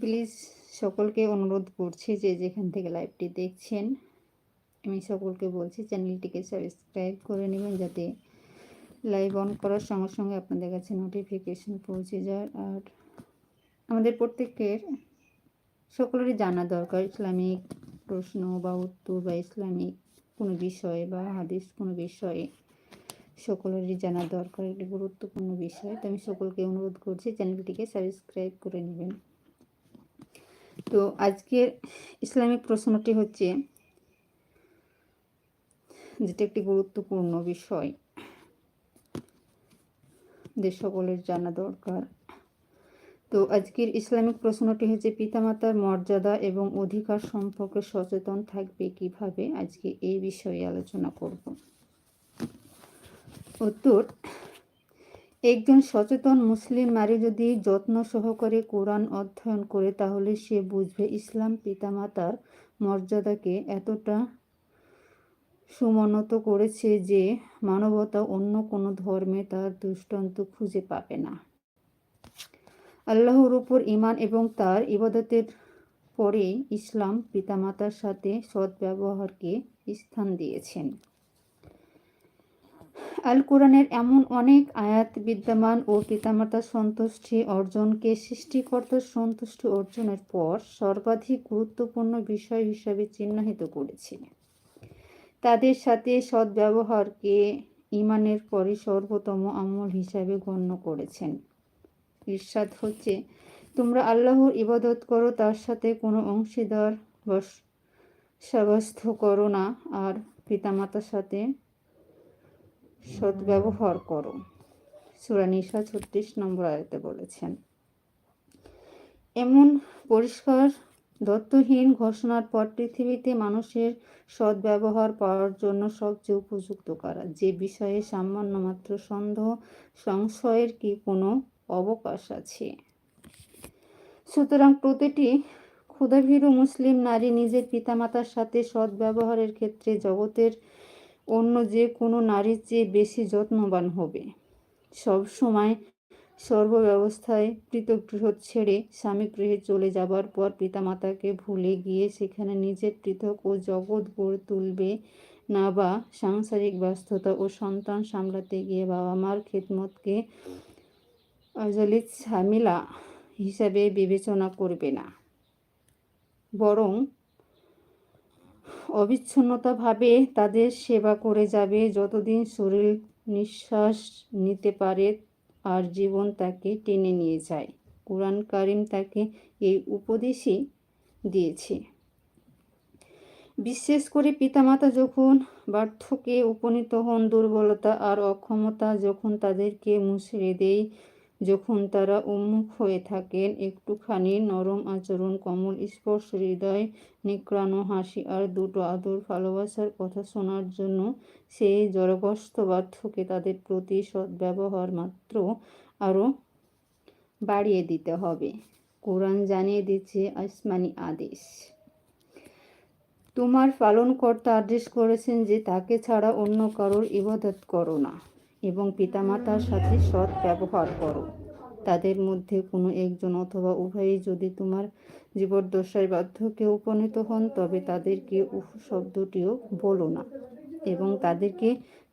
Please সকলকে অনুরোধ করছি যে যেখান থেকে লাইভটি দেখছেন, আমি সকলকে বলছি চ্যানেলটিকে সাবস্ক্রাইব করে নেবেন যাতে লাইভ অন করার সঙ্গে সঙ্গে আপনাদের কাছে নোটিফিকেশন পৌঁছে যায়। আর আমাদের প্রত্যেকের, সকলেরই জানা দরকার ইসলামিক প্রশ্ন বা উত্তর বা ইসলামিক কোনো বিষয়ে বা হাদিস কোনো বিষয়ে সকলেরই জানা দরকার একটি গুরুত্বপূর্ণ বিষয়। তো আমি সকলকে অনুরোধ করছি চ্যানেলটিকে সাবস্ক্রাইব করে নেবেন। তো আজকের ইসলামিক প্রশ্নটি হচ্ছে, যেটা একটি গুরুত্বপূর্ণ বিষয় যে সকলের জানা দরকার। তো আজকের ইসলামিক প্রশ্নটি হচ্ছে, পিতামাতার মর্যাদা এবং অধিকার সম্পর্কে সচেতন থাকবে কীভাবে? আজকে এই বিষয়ে আলোচনা করব। উত্তর একজন সচেতন মুসলিম নারী যদি যত্ন সহকারে কোরআন অধ্যয়ন করে, তাহলে সে বুঝবে ইসলাম পিতামাতার মর্যাদাকে এতটা সুমনত করেছে যে মানবতা অন্য কোনো ধর্মে তার দৃষ্টান্ত খুঁজে পাবে না। আল্লাহর উপর ইমান এবং তার ইবাদতের পরে ইসলাম পিতামাতার সাথে সদ্ব্যবহারকে স্থান দিয়েছেন। আল কোরআনের এমন অনেক আয়াত বিদ্যমান ও পিতামাতার সন্তুষ্টি অর্জনকে সৃষ্টিকর্তার সন্তুষ্টি অর্জনের পর সর্বাধিক গুরুত্বপূর্ণ বিষয় হিসাবে চিহ্নিত করেছে তাদের সাথে সদ্ব্যবহারকে ইমানের পরে সর্বোত্তম আমল হিসাবে গণ্য করেছেন। ইরশাদ হচ্ছে, তোমরা আল্লাহর ইবাদত করো, তার সাথে কোনো অংশীদার সাব্যস্ত করো না, আর পিতামাতার সাথে সদ্ব্যবহার করো। সুরানিসা ছত্রিশ নম্বর আয়তে বলেছেন, এমন পরিষ্কার দত্তহীন ঘোষণার পর পৃথিবীতে মানুষের সদ্ব্যবহার পাওয়ার জন্য সবচেয়ে উপযুক্ত করা? যে বিষয়ে সামান্য মাত্র সন্দেহ, সংশয়ের কি কোনো অবকাশ আছে? সুতরাং প্রতিটি ক্ষুদাভীরু মুসলিম নারী নিজের পিতামাতার সাথে সদ্ব্যবহারের ক্ষেত্রে জগতের অন্য যে কোনো নারীর চেয়ে বেশি যত্নবান হবে। সব সময় সর্বব্যবস্থায় পৃথক গৃহ ছেড়ে স্বামী গৃহে চলে যাবার পর পিতামাতাকে ভুলে গিয়ে সেখানে নিজের পৃথক ও জগৎ গড়ে তুলবে না বা সাংসারিক ব্যস্ততা ও সন্তান সামলাতে গিয়ে বাবা মার খেদমতকে আজলিত ঝামেলা হিসাবে বিবেচনা করবে না। বরং অবিচ্ছিন্নতাভাবে তাদের সেবা করে যাবে। যতদিন শরীর নিঃশ্বাস নিতে পারে, আর জীবন তাকে টেনে নিয়ে যায়। কোরআন কারিম তাকে এই উপদেশই দিয়েছে। বিশেষ করে পিতামাতা যখন বার্ধক্যে উপনীত হন, দুর্বলতা আর অক্ষমতা যখন তাদেরকে মুছড়ে দেয় যখন তারা উন্মুখ হয়ে থাকেন, একটুখানি নরম আচরণ, কমল স্পর্শ, হৃদয় নিকড়ানো হাসি আর দুটো আদর ভালোবাসার কথা শোনার জন্য সেই জড়গ্রস্ত বার্ধকে তাদের প্রতি সদ্ব্যবহার মাত্র আরও বাড়িয়ে দিতে হবে। কোরআন জানিয়ে দিচ্ছে আসমানি আদেশ। তোমার পালনকর্তা আদেশ করেছেন যে তাকে ছাড়া অন্য কারোর ইবাদত করো না। এবং পিতামাতার সাথে সৎ ব্যবহার করো। তাদের মধ্যে কোনো একজন অথবা উভয়ই যদি তোমার জীবদ্দশায় বার্ধক্যে উপনীত হন, তবে তাদেরকে উহ শব্দটিও বলো না এবং তাদেরকে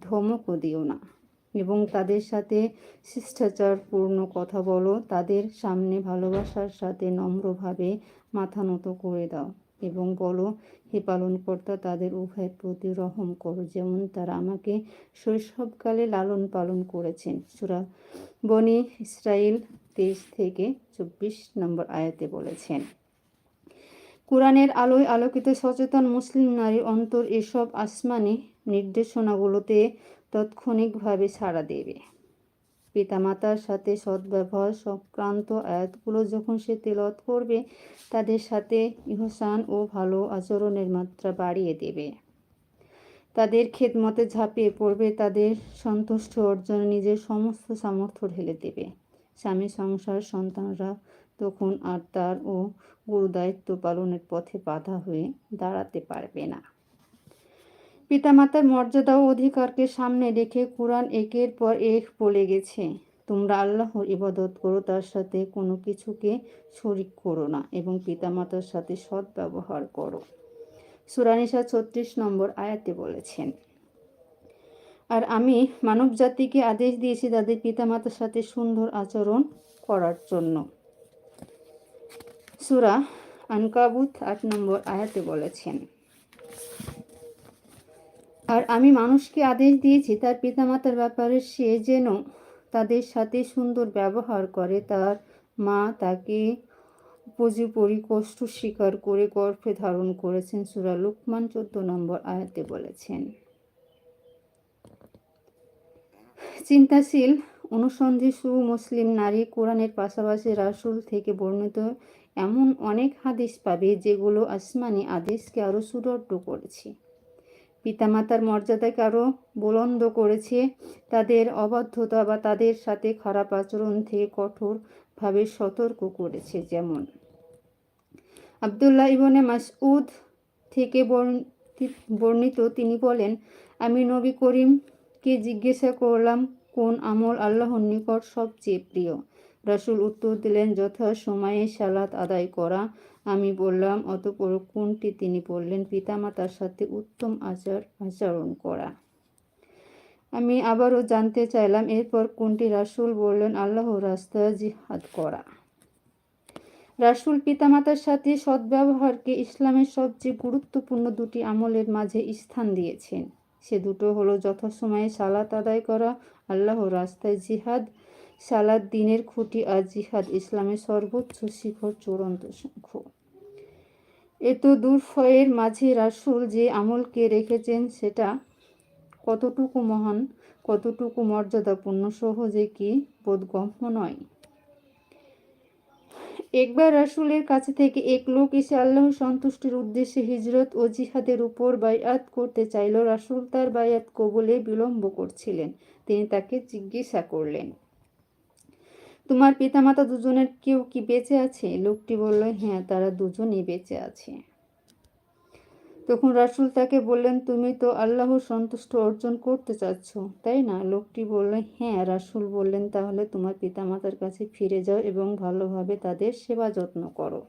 ধমকও দিও না এবং তাদের সাথে শিষ্টাচারপূর্ণ কথা বলো। তাদের সামনে ভালোবাসার সাথে নম্রভাবে মাথা নত করে দাও। এবং বলো, হে পালনকর্তা, তাদের উভয়ের প্রতি রহম করো, যেমন তারা আমাকে শৈশবকালে লালন পালন করেছেন। সুরা বনি ইসরায়েল তেইশ থেকে চব্বিশ নম্বর আয়াতে বলেছেন, কোরআনের আলোয় আলোকিত সচেতন মুসলিম নারীর অন্তর এসব আসমানি নির্দেশনাগুলোতে তাৎক্ষণিকভাবে সাড়া দেবে। পিতামাতার সাথে সদ্ব্যবহার সংক্রান্ত আয়াতগুলো যখন সে তেলত করবে, তাদের সাথে ইহসান ও ভালো আচরণের মাত্রা বাড়িয়ে দেবে। তাদের খেদমতে ঝাঁপিয়ে পড়বে, তাদের সন্তুষ্ট অর্জনে নিজের সমস্ত সামর্থ্য ঢেলে দেবে। স্বামী, সংসার, সন্তানরা তখন আর তার ও গুরু দায়িত্ব পালনের পথে বাধা হয়ে দাঁড়াতে পারবে না। পিতামাতার মর্যাদা ও অধিকারকে সামনে রেখে কোরআন একের পর এক বলে গেছে। তোমরা আল্লাহর ইবাদত করো, তার সাথে কোনো কিছুকে শরিক করো না এবং পিতামাতার সাথে সৎ ব্যবহার করো। সুরানিসা ছত্রিশ নম্বর আয়াতে বলেছেন, আর আমি মানব জাতিকে আদেশ দিয়েছি তাদের পিতামাতার সাথে সুন্দর আচরণ করার জন্য। সুরা আনকাবুত আট নম্বর আয়াতে বলেছেন আর আমি মানুষকে আদেশ দিয়েছি, তার পিতামাতার ব্যাপারে সে যেন তাদের সাথে সুন্দর ব্যবহার করে। তার মা তাকে উপযোপরি কষ্ট স্বীকার করে গর্ভে ধারণ করেছেন। সুরা লুকমান চোদ্দ নম্বর আয়াতে বলেছেন, চিন্তাশীল, অনুসন্ধিসু মুসলিম নারী কোরআনের পাশাপাশি রাসুল থেকে বর্ণিত এমন অনেক হাদিস পাবে যেগুলো আসমানি আদেশকে আরও সুদর্ড করেছে। পিতামাতার মর্যাদাকে আরও বুলন্দ করেছে, তাদের অবাধ্যতা বা তাদের সাথে খারাপ আচরণ থেকে কঠোরভাবে সতর্ক করেছে যেমন। আবদুল্লাহ ইবনে মাসউদ থেকে বর্ণিত তিনি বলেন, আমি নবী করিমকে জিজ্ঞাসা করলাম, কোন আমল আল্লাহর নিকট সবচেয়ে প্রিয়? রাসুল উত্তর দিলেন যথা সময়ে সালাত আদায় করা আমি বললাম, অতপর কোনটি? তিনি বললেন, পিতামাতার সাথে উত্তম আচার, আচরণ করা। আমি আবারও জানতে চাইলাম, এরপর কোনটি? রাসুল বললেন আল্লাহ রাস্তা জিহাদ করা। রাসুল পিতামাতার সাথে সদ্ব্যবহারকে ইসলামের সবচেয়ে গুরুত্বপূর্ণ দুটি আমলের মাঝে স্থান দিয়েছেন। সে দুটো হলো, যথাসময়ে সালাত আদায় করা আল্লাহ রাস্তায় জিহাদ সালাদ দিনের খুঁটি আর জিহাদ ইসলামের সর্বোচ্চ শিখর চূড়ান্ত শঙ্খ এত দুর্ফয়ের মাঝে রাসুল যে আমলকে রেখেছেন সেটা কতটুকু মহান, কতটুকু মর্যাদাপূর্ণ, সহজে কি বোধগম্য নয়? একবার রাসুলের কাছে থেকে এক লোক এসে আল্লাহ সন্তুষ্টির উদ্দেশ্যে হিজরত ও জিহাদের উপর বায়াত করতে চাইল, রাসুল তার বায়াত কবলে বিলম্ব করছিলেন। তিনি তাকে জিজ্ঞাসা করলেন তোমার পিতামাতা দুজনের কেউ কি বেঁচে আছে? লোকটি বলল হ্যাঁ তারা দুজনই বেঁচে আছে। তখন রাসুল তাকে বললেন, তুমি তো আল্লাহর সন্তুষ্ট অর্জন করতে চাচ্ছ, তাই না? লোকটি বলল হ্যাঁ রাসুল বললেন, তাহলে তোমার পিতামাতার কাছে ফিরে যাও এবং ভালোভাবে তাদের সেবা যত্ন করো।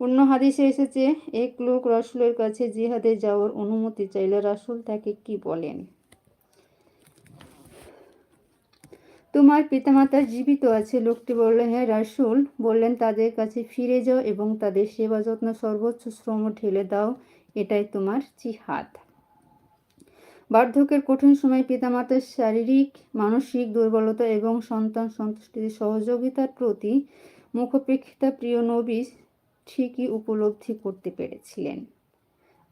অন্য হাদিসে এসেছে, এক লোক রাসুলের কাছে জিহাদে যাওয়ার অনুমতি চাইলে রাসুল তাকে কি বলেন? তোমার পিতামাতা জীবিত আছে। লোকটি বলল হ্যাঁ রাসুল। বললেন, তাদের কাছে ফিরে যাও এবং তাদের সেবা যত্ন সর্বোচ্চ শ্রম ঢেলে দাও। এটাই তোমার জিহাদ। বার্ধক্যের কঠিন সময় পিতামাতার শারীরিক, মানসিক দুর্বলতা এবং সন্তান সন্তুষ্টির সহযোগিতার প্রতি মুখপেক্ষিতা প্রিয় নবী ঠিকই উপলব্ধি করতে পেরেছিলেন।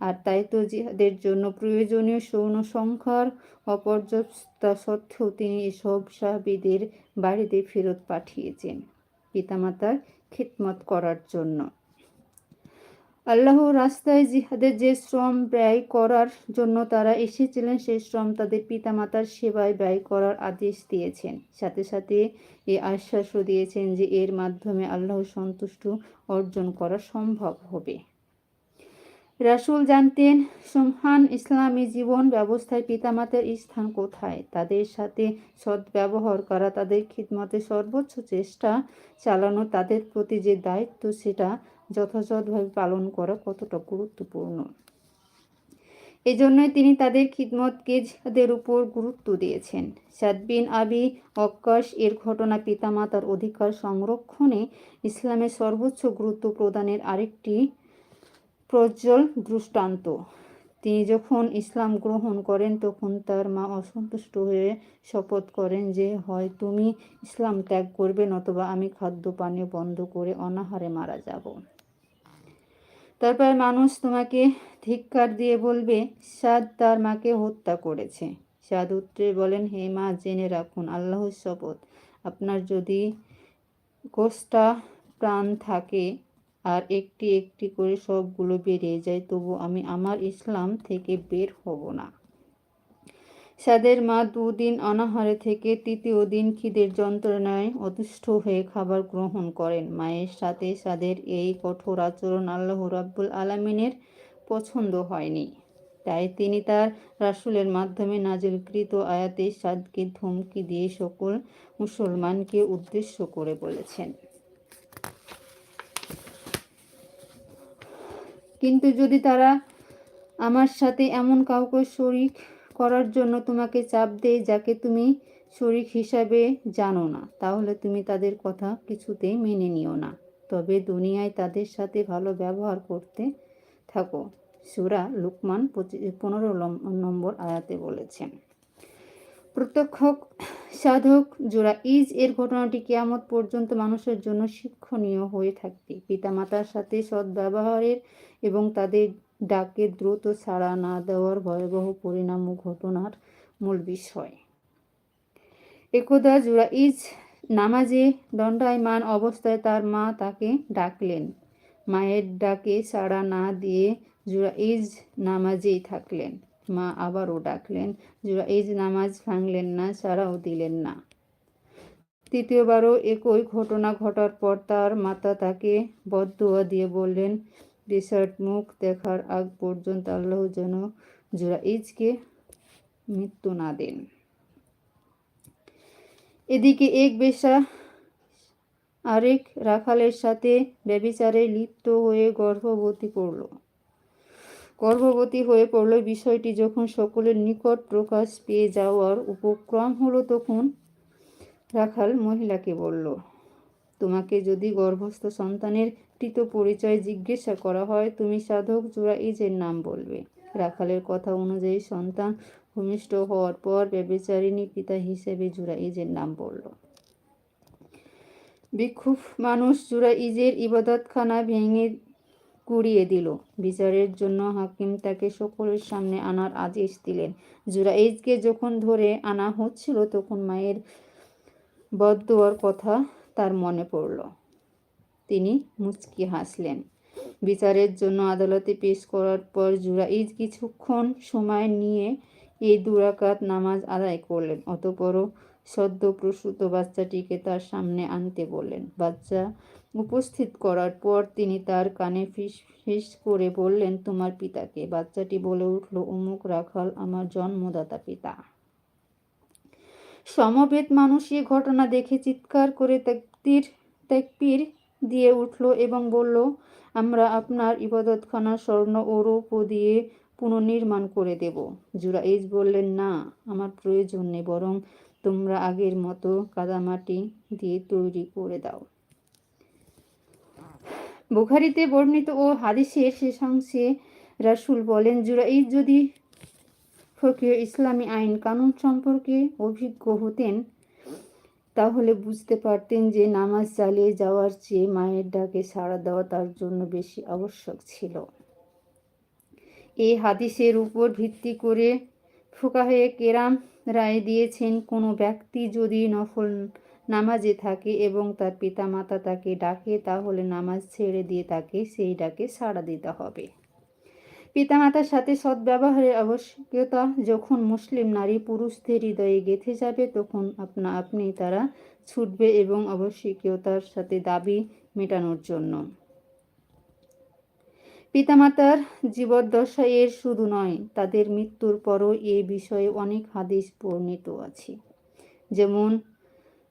আর তাই তো জিহাদের জন্য প্রয়োজনীয় সৌন সংখ্যার অপর্যাপ্ততা সত্ত্বেও তিনি এসব সাহাবিদের বাড়িতে ফেরত পাঠিয়েছেন পিতামাতার খিদমত করার জন্য। আল্লাহ রাস্তায় জিহাদের যে শ্রম ব্যয় করার জন্য তারা এসেছিলেন, সেই শ্রম তাদের পিতামাতার সেবায় ব্যয় করার আদেশ দিয়েছেন। সাথে সাথে এ আশ্বাসও দিয়েছেন যে এর মাধ্যমে আল্লাহ সন্তুষ্ট অর্জন করা সম্ভব হবে। রাসুল জানতেন, সুমহান ইসলামী জীবন ব্যবস্থায় পিতামাতার স্থান কোথায়? তাদের সাথে সদ্ব্যবহার করা, তাদের খিদমতে সর্বোচ্চ চেষ্টা চালানো, তাদের প্রতি যে দায়িত্ব, সেটা যথাযথভাবে পালন করা কতটা গুরুত্বপূর্ণ? এই জন্যই তিনি তাদের খিদমতকে যাদের উপর গুরুত্ব দিয়েছেন। সাদবিন আবি অক্কাশ এর ঘটনা পিতামাতার অধিকার সংরক্ষণে ইসলামের সর্বোচ্চ গুরুত্ব প্রদানের আরেকটি প্রজ্জ্বল দৃষ্টান্ত। তিনি যখন ইসলাম গ্রহণ করেন, তখন তার মা অসন্তুষ্ট হয়ে শপথ করেন যে, হয়, তুমি ইসলাম ত্যাগ করবে, নতবা আমি খাদ্য পানীয় বন্ধ করে অনাহারে মারা যাব। তারপর মানুষ তোমাকে ধিক্কার দিয়ে বলবে, সাদ তার মাকে হত্যা করেছে। সাদ উত্তরে বলেন, হে মা, জেনে রাখুন, আল্লাহর শপথ। আপনার যদি গোষ্ঠা প্রাণ থাকে আর একটি একটি করে সবগুলো বেরিয়ে যায়, তবু আমি আমার ইসলাম থেকে বের হব না। সাদের মা দুদিন অনাহারে থেকে তৃতীয় দিন খিদের যন্ত্রণায় অতিষ্ঠ হয়ে খাবার গ্রহণ করেন। মায়ের সাথে সাদের এই কঠোর আচরণ আল্লাহ রাব্বুল আলমিনের পছন্দ হয়নি। তাই তিনি তার রাসূলের মাধ্যমে নাজিলকৃত আয়াতে সাদকে ধমকি দিয়ে সকল মুসলমানকে উদ্দেশ্য করে বলেছেন। কিন্তু যদি তারা আমার সাথে এমন কাউকে শরিক করার জন্য তোমাকে চাপ দেয় যাকে তুমি শরিক হিসাবে জানো না, তাহলে তুমি তাদের কথা কিছুতেই মেনে নিও না। তবে দুনিয়ায় তাদের সাথে ভালো ব্যবহার করতে থাকো, সুরা লুকমান পনেরো নম্বর আয়াতে বলেছেন প্রত্যক্ষ সাধক জোড়া ইজ এর ঘটনাটি কেয়ামত পর্যন্ত মানুষের জন্য শিক্ষণীয় হয়ে থাকবে। পিতামাতার সাথে সদ্ব্যবহারের এবং তাদের ডাকে দ্রুত সাড়া না দেওয়ার ভয়াবহ পরিণাম ঘটনার মূল বিষয়। একদা জোড়া ইজ নামাজে দণ্ডায়মান অবস্থায় তার মা তাকে ডাকলেন। মায়ের ডাকে সাড়া না দিয়ে জুরাইজ নামাজেই থাকলেন। মা আবারও ডাকলেন, জুরাইজ, নামাজ ভাঙলেন না, সাড়াও দিলেন না। তৃতীয়বারও একই ঘটনা ঘটার পর তার মাতা তাকে বদুয়া দিয়ে বললেন রিসার্ট মুখ দেখার আগ পর্যন্ত আল্লাহ যেন জুরাইজকে মৃত্যু না দেন। এদিকে এক বেশা আরেক রাখালের সাথে ব্যবিচারে লিপ্ত হয়ে গর্ভবতী পড়ল। গর্ভবতী হয়ে পড়ল বিষয়টি যখন সকলের নিকট প্রকাশ পেয়ে যাওয়ার উপক্রম হলো তখন রাখাল মহিলাকে বলল, তোমাকে যদি গর্ভস্থ সন্তানের কৃত পরিচয় জিজ্ঞাসা করা হয়, তুমি সাধক? জোড়া ইজের নাম বলবে। রাখালের কথা অনুযায়ী সন্তান ভূমিষ্ঠ হওয়ার পর ব্যবিচারিণী পিতা হিসেবে জুরা ইজের নাম বলল। বিক্ষুভ মানুষ জুরা ইজের ইবাদতখানা ভেঙে কুড়িয়ে দিল। বিচারের জন্য হাকিম তাকে সকলের সামনে আনার আদেশ দিলেন। জুরাইজকে যখন ধরে আনা হচ্ছিল, তখন মায়ের বদুয়ার কথা তার মনে পড়ল। তিনি মুচকি হাসলেন। বিচারের জন্য আদালতে পেশ করার পর জুরাইজ কিছুক্ষণ সময় নিয়ে এই দুরাকাত নামাজ আদায় করলেন অতপর সদ্য প্রসূত বাচ্চাটিকে তার সামনে আনতে বললেন। বাচ্চা উপস্থিত করার পর তিনি তার কানে ফিস ফিস করে বললেন, তোমার পিতাকে। বাচ্চাটি বলে উঠল, অমুক রাখাল আমার জন্মদাতা পিতা। সমবেত মানুষ এ ঘটনা দেখে চিৎকার করে তাকতির তাকপির দিয়ে উঠল এবং বলল, আমরা আপনার ইবাদতখানা স্বর্ণ ও রৌপ দিয়ে পুনর্নির্মাণ করে দেব। জুরাইজ বললেন, না, আমার প্রয়োজন নেই, বরং তোমরা আগের মতো কাদামাটি দিয়ে তৈরি করে দাও। বুখারিতে বর্ণিত ও হাদিসের শেষাংশে রাসুল বলেন জুরাইদ যদি ফকির ইসলামী আইন কানুন সম্পর্কে অভিজ্ঞ হতেন তাহলে বুঝতে পারতেন যে নামাজ চালিয়ে যাওয়ার চেয়ে মায়ের ডাকে সাড়া দেওয়া তার জন্য বেশি আবশ্যক ছিল। এই হাদিসের উপর ভিত্তি করে ফুকাহে কেরাম রায় দিয়েছেন, কোনো ব্যক্তি যদি নফল নামাজে থাকে এবং তার পিতামাতা তাকে ডাকে, তাহলে নামাজ ছেড়ে দিয়ে তাকে সেই ডাকে সাড়া দিতে হবে। পিতামাতার সাথে সদ্ব্যবহারের আবশ্যকতা যখন মুসলিম নারী পুরুষদের হৃদয়ে গেঁথে যাবে, তখন আপনা, আপনি তারা ছুটবে এবং আবশ্যকীয়তার সাথে দাবি মেটানোর জন্য। পিতামাতার জীবদ্দশা এর শুধু নয়, তাদের মৃত্যুর পরও এ বিষয়ে অনেক হাদিস বর্ণিত আছে। যেমন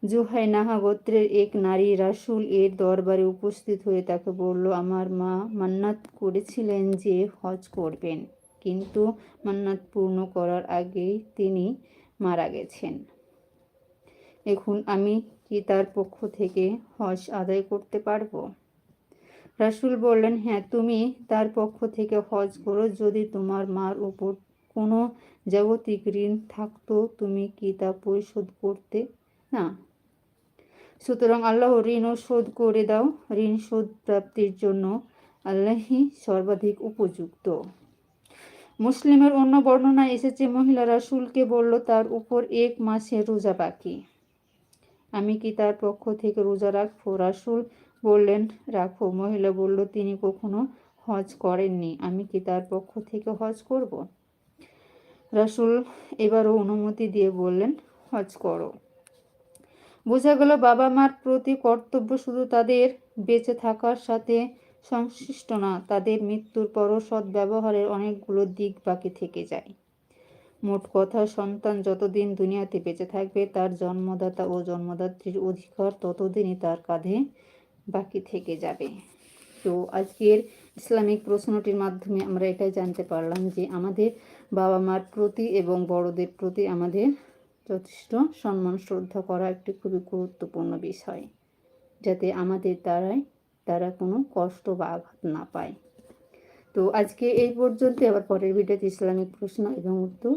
জুহাইনাহা গোত্রের এক নারী রাসুল এর দরবারে উপস্থিত হয়ে তাকে বলল, আমার মা মান্নাত করেছিলেন যে হজ করবেন, কিন্তু মান্নাত পূর্ণ করার আগেই তিনি মারা গেছেন। এখন আমি কি তার পক্ষ থেকে হজ আদায় করতে পারব? রাসুল বললেন হ্যাঁ তুমি তার পক্ষ থেকে হজ করো। যদি তোমার মার উপর কোনো জাগতিক ঋণ থাকতো, তুমি কি তা পরিশোধ করতে? না সুতরাং আল্লাহ ঋণও শোধ করে দাও। ঋণ শোধ প্রাপ্তির জন্য আল্লাহই সর্বাধিক উপযুক্ত। মুসলিমের অন্য বর্ণনা এসেছে মহিলা রাসুলকে বলল, তার উপর এক মাসে রোজা বাকি। আমি কি তার পক্ষ থেকে রোজা রাখব? রাসুল বললেন, রাখো। মহিলা বলল, তিনি কখনো হজ করেননি। আমি কি তার পক্ষ থেকে হজ করব? রাসুল এবারও অনুমতি দিয়ে বললেন, হজ করো। বোঝা গেল বাবা মার প্রতি কর্তব্য শুধু তাদের বেঁচে থাকার সাথে সংশ্লিষ্ট না, তাদের মৃত্যুর পরও সদ্ব্যবহারের অনেকগুলো দিক বাকি থেকে যায়। মোট কথা, সন্তান যতদিন দুনিয়াতে বেঁচে থাকবে, তার জন্মদাতা ও জন্মদাত্রীর অধিকার ততদিনই তার কাঁধে বাকি থেকে যাবে। তো আজকের ইসলামিক প্রশ্নটির মাধ্যমে আমরা এটাই জানতে পারলাম যে আমাদের বাবা মার প্রতি এবং বড়দের প্রতি আমাদের যথেষ্ট সম্মান, শ্রদ্ধা করা একটি খুবই গুরুত্বপূর্ণ বিষয়, যাতে আমাদের দ্বারাই তারা কোনো কষ্ট বা আঘাত না পায়। তো আজকে এই পর্যন্ত আবার পরের ভিডিওতে ইসলামিক প্রশ্ন এবং উত্তর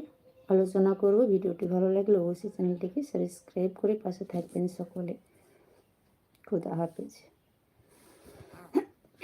আলোচনা করব। ভিডিওটি ভালো লাগলে অবশ্যই চ্যানেলটিকে সাবস্ক্রাইব করে পাশে থাকবেন সকলে। খুদা হাফেজ।